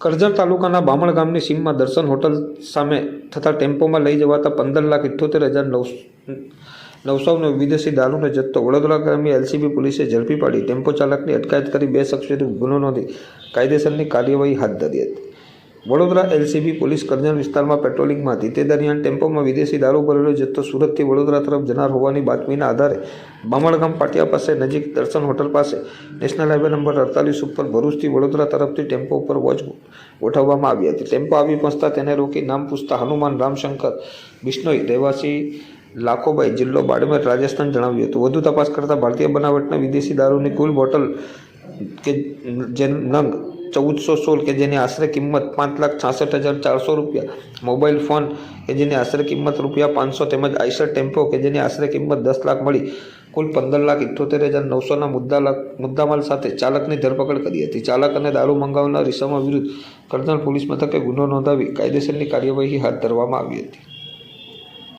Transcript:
કરજણ તાલુકાના બામણ ગામની સીમમાં દર્શન હોટલ સામે થતા ટેમ્પોમાં લઈ જવાતા પંદર લાખ ઇઠ્ઠોતેર હજાર નવસો નવસોનો વિદેશી દારૂનો જથ્થો વડોદરા ગ્રામ્ય એલસીબી પોલીસે ઝડપી પાડી. ટેમ્પો ચાલકની અટકાયત કરી બે શખ્સ ગુનો નોંધી કાયદેસરની કાર્યવાહી હાથ ધરી હતી. વડોદરા એલસીબી પોલીસ કરજણ વિસ્તારમાં પેટ્રોલિંગમાં હતી તે દરમિયાન ટેમ્પોમાં વિદેશી દારૂ ભરેલો જથ્થો સુરતથી વડોદરા તરફ જનાર હોવાની બાતમીના આધારે બામણગામ પાટિયા પાસે નજીક દર્શન હોટલ પાસે નેશનલ હાઈવે નંબર અડતાલીસ ઉપર ભરૂચથી વડોદરા તરફથી ટેમ્પો ઉપર વોચ ગોઠવવામાં આવી હતી. ટેમ્પો આવી પહોંચતા તેને રોકી નામ પૂછતા હનુમાન રામશંકર બિશ્નોઈ રહેવાસી લાખોભાઈ જિલ્લો બાડમેર, રાજસ્થાન જણાવ્યું હતું. વધુ તપાસ કરતાં ભારતીય બનાવટના વિદેશી દારૂની કુલ બોટલ કે જે નંગ ચૌદસો સોળ કે જેની આશરે કિંમત પાંચ લાખ છાસઠ હજાર ચારસો રૂપિયા, મોબાઈલ ફોન કે જેની આશરે કિંમત રૂપિયા પાંચસો તેમજ આઈસર ટેમ્પો કે જેની આશરે કિંમત દસ લાખ મળી, કુલ પંદર લાખ ઇઠ્ઠોતેર હજાર નવસોના મુદ્દા લાખ, મુદ્દામાલ સાથે ચાલકની ધરપકડ કરી હતી. ચાલક અને દારૂ મંગાવનાર ઇસમા વિરુદ્ધ કરજણ પોલીસ મથકે ગુનો નોંધાવી કાયદેસરની કાર્યવાહી હાથ ધરવામાં આવી હતી.